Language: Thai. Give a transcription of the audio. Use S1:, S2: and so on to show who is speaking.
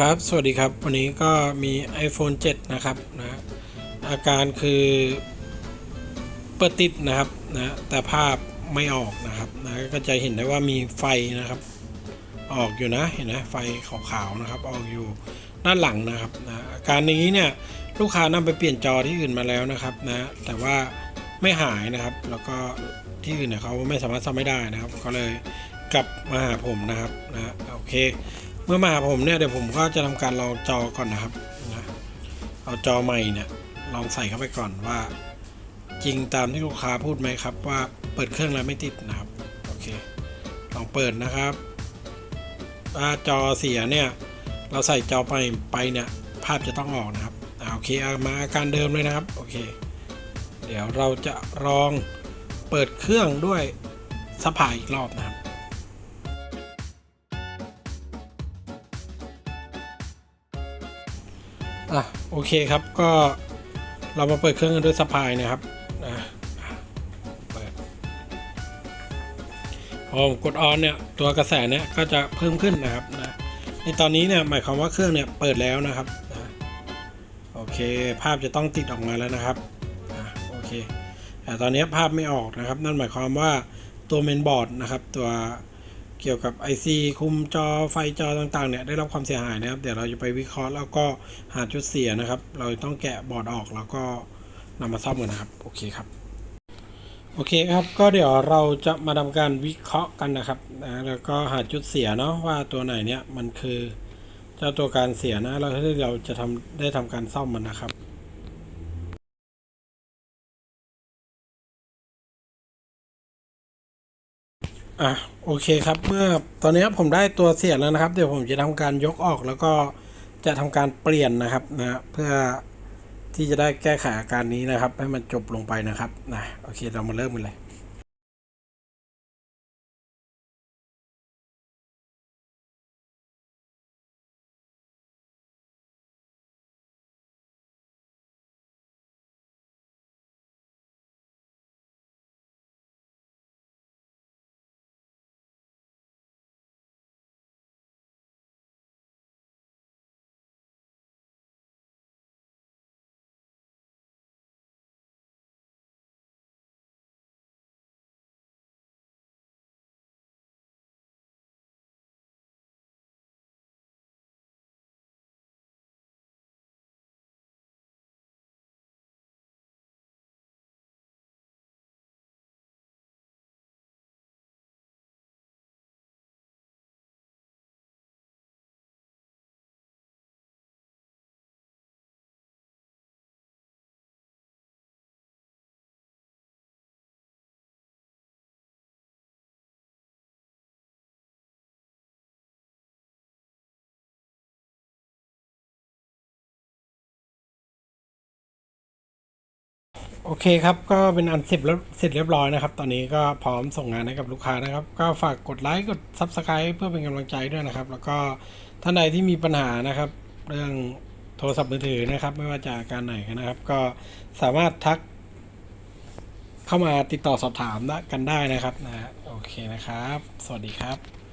S1: ครับ สวัสดีครับ วันนี้ก็มี iPhone 7 นะครับนะอาการคือเปิดติดนะครับนะแต่ภาพไม่ออกนะครับนะก็จะเห็นได้ว่ามีไฟนะครับ ออกอยู่นะเห็นไหมไฟขาวๆนะครับ ออกอยู่ด้านหลังนะครับนะอาการนี้เนี่ยลูกค้านำไปเปลี่ยนจอที่อื่นมาแล้วนะครับนะแต่ว่าไม่หายนะครับ แล้วก็ที่อื่นเนี่ยเขาไม่สามารถทำไม่ได้นะครับ ก็เลยกลับมาหาผมนะครับนะโอเค เมื่อมาหาผมเนี่ยเดี๋ยวผมก็จะทำการลองจอก่อนนะครับนะเอาจอใหม่เนี่ยลองใส่เข้าไปก่อนว่า จริงตามที่ลูกค้าพูดไหมครับ ว่าเปิดเครื่องแล้วไม่ติดนะครับโอเคลองเปิดนะครับถ้าจอเสียเนี่ยเราใส่จอไปไปเนี่ยภาพจะต้องออกนะครับโอเคเอามาอาการเดิมเลยนะครับโอเค เดี๋ยวเราจะลองเปิดเครื่องด้วยสปายอีกรอบนะครับ อะโอเคครับก็เรามาเปิดเครื่องกันด้วยสปายนะครับนะอะเปิดพอผมกดออนเนี่ยตัวกระแสเนี่ยก็จะเพิ่มขึ้นนะครับนะในตอนนี้เนี่ยหมายความว่าเครื่องเนี่ยเปิดแล้วนะครับนะโอเคภาพจะต้องติดออกมาแล้วนะครับอะโอเคแต่ตอนนี้ภาพไม่ออกนะครับ นั่นหมายความว่าตัวเมนบอร์ดนะครับ ตัว เกี่ยวกับ IC คุมจอไฟจอต่างๆเนี่ยได้รับความเสียหายนะครับ เดี๋ยวเราจะไปวิเคราะห์แล้วก็หาจุดเสียนะครับ เราต้องแกะบอร์ดออกแล้วก็นำมาซ่อมกันนะครับ โอเคครับ โอเคครับก็เดี๋ยวเราจะมาทำการวิเคราะห์กันนะครับนะแล้วก็หาจุดเสียเนาะว่าตัวไหนเนี่ยมันคือเจ้าตัวการเสียนะเราเราจะทำได้ทำการซ่อมมันนะครับ อะโอเคครับเมื่อตอนนี้ผมได้ตัวเสียแล้วนะครับ เดี๋ยวผมจะทำการยกออกแล้วก็จะทำการเปลี่ยนนะครับนะเพื่อที่จะได้แก้ไขอาการนี้นะครับ ให้มันจบลงไปนะครับนะโอเคเรามาเริ่มกันเลย โอเคครับก็เป็นอันเสร็จแล้วเสร็จเรียบร้อยนะครับ ตอนนี้ก็พร้อมส่งงานให้กับลูกค้านะครับ ก็ฝากกดไลค์กด Subscribe เพื่อเป็นกำลังใจด้วยนะครับ แล้วก็ท่านใดที่มีปัญหานะครับ เรื่องโทรศัพท์มือถือนะครับ ไม่ว่าจะอาการไหนนะครับ ก็สามารถทัก เข้ามาติดต่อสอบถามกันได้นะครับนะโอเคนะครับ สวัสดีครับ